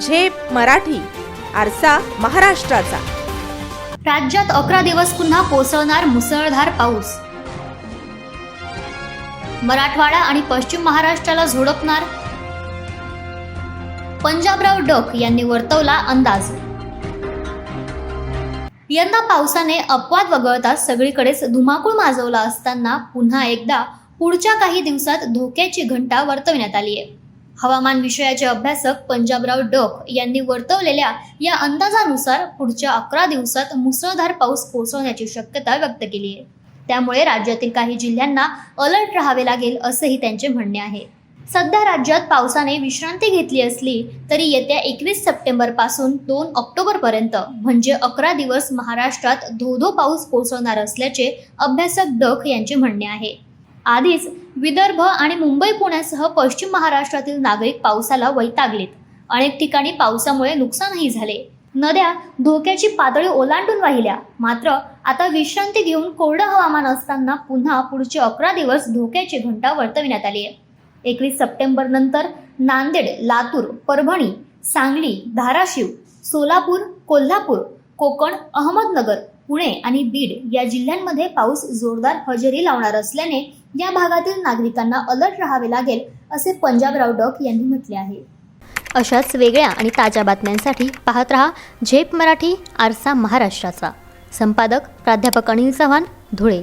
झेप मराठी आरसा महाराष्ट्राचा. राज्यात अकरा दिवस पुन्हा कोसळणार मुसळधार पाऊस. मराठवाडा आणि पश्चिम महाराष्ट्राला झोडपणार. पंजाबराव डक यांनी वर्तवला अंदाज. यंदा पावसाने अपवाद वगळता सगळीकडेच धुमाकूळ माजवला असताना पुन्हा एकदा पुढच्या काही दिवसात धोक्याची घंटा वर्तवण्यात आली आहे हवामान विषयाचे अभ्यासक पंजाबराव डक यांनी वर्तवलेल्या या अंदाजानुसार पुढच्या अकरा दिवसात मुसळधार पाऊस कोसळण्याची शक्यता व्यक्त केली आहे. त्यामुळे राज्यातील काही जिल्ह्यांना अलर्ट राहावे लागेल असंही त्यांचे म्हणणे आहे. सध्या राज्यात पावसाने विश्रांती घेतली असली तरी येत्या एकवीस सप्टेंबरपासून दोन ऑक्टोबर पर्यंत म्हणजे अकरा दिवस महाराष्ट्रात धोधो पाऊस कोसळणार असल्याचे अभ्यासक डक यांचे म्हणणे आहे. आधीच विदर्भ आणि मुंबई पुण्यासह पश्चिम महाराष्ट्रातील नागरिक पावसाला वैतागलेत. अनेक ठिकाणी पावसामुळे नुकसानही झाले. नद्या धोक्याची पातळी ओलांडून वाहिल्या मात्र आता विश्रांती घेऊन कोरडं हवामान असताना पुन्हा पुढचे अकरा दिवस धोक्याची घंटा वर्तविण्यात आली. आहे एकवीस सप्टेंबर नंतर नांदेड लातूर परभणी सांगली धाराशिव सोलापूर कोल्हापूर कोकण अहमदनगर पुणे आणि बीड या जिल्ह्यांमध्ये पाऊस जोरदार हजेरी लावणार असल्याने या भागातील नागरिकांना अलर्ट राहावे लागेल असे पंजाबराव डक यांनी म्हटले आहे. अशाच वेगळ्या आणि ताज्या बातम्यांसाठी पाहत रहा झेप मराठी आरसा महाराष्ट्राचा. संपादक प्राध्यापक अनिल चव्हाण धुळे.